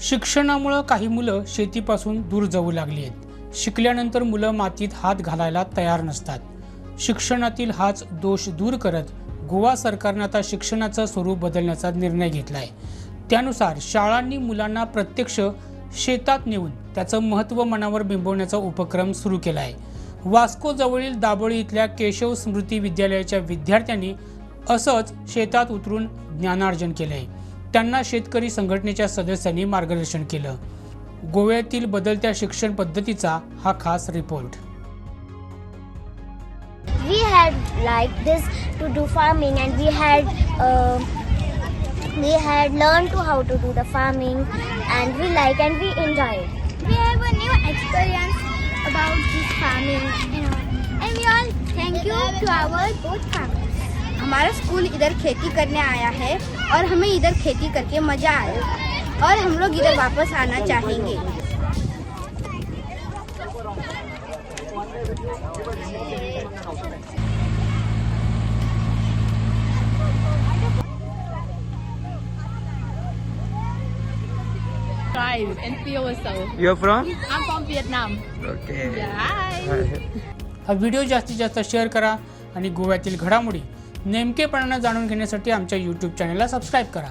शिक्षणामुळं काही मुलं शेतीपासून दूर जाऊ लागली आहेत. शिकल्यानंतर मुलं मातीत हात घालायला तयार नसतात. शिक्षणातील हाच दोष दूर करत गोवा सरकारनं आता शिक्षणाचं स्वरूप बदलण्याचा निर्णय घेतला आहे त्यानुसार शाळांनी मुलांना प्रत्यक्ष शेतात नेऊन त्याचं महत्त्व मनावर बिंबवण्याचा उपक्रम सुरू केला आहे वास्को जवळील दाबोळी इथल्या केशव स्मृती विद्यालयाच्या विद्यार्थ्यांनी असंच शेतात उतरून ज्ञानार्जन केलं आहे त्यांना शेतकरी संघटनेच्या सदस्यांनी मार्गदर्शन केलं गोव्यातील बदलत्या शिक्षण पद्धतीचा हा खास report we had liked this to do farming and we had uh, we had learned to how to do the farming and we like and we enjoy it we have a new experience about this farming you know and we all thank you to our both farmers हमारा school इधर खेती करने आया है और हमें इधर खेती करके मज़ा आया और हम लोग इधर वापस आना चाहेंगे drive and feel. You're from? I'm from Vietnam. Okay. Hi. हा व्हिडिओ जास्तीत जास्त शेअर करा आणि गोव्यातील घडामोडी नेमकेपणानं जाणून घेण्यासाठी आमच्या यूट्यूब चॅनलला सबस्क्राईब करा.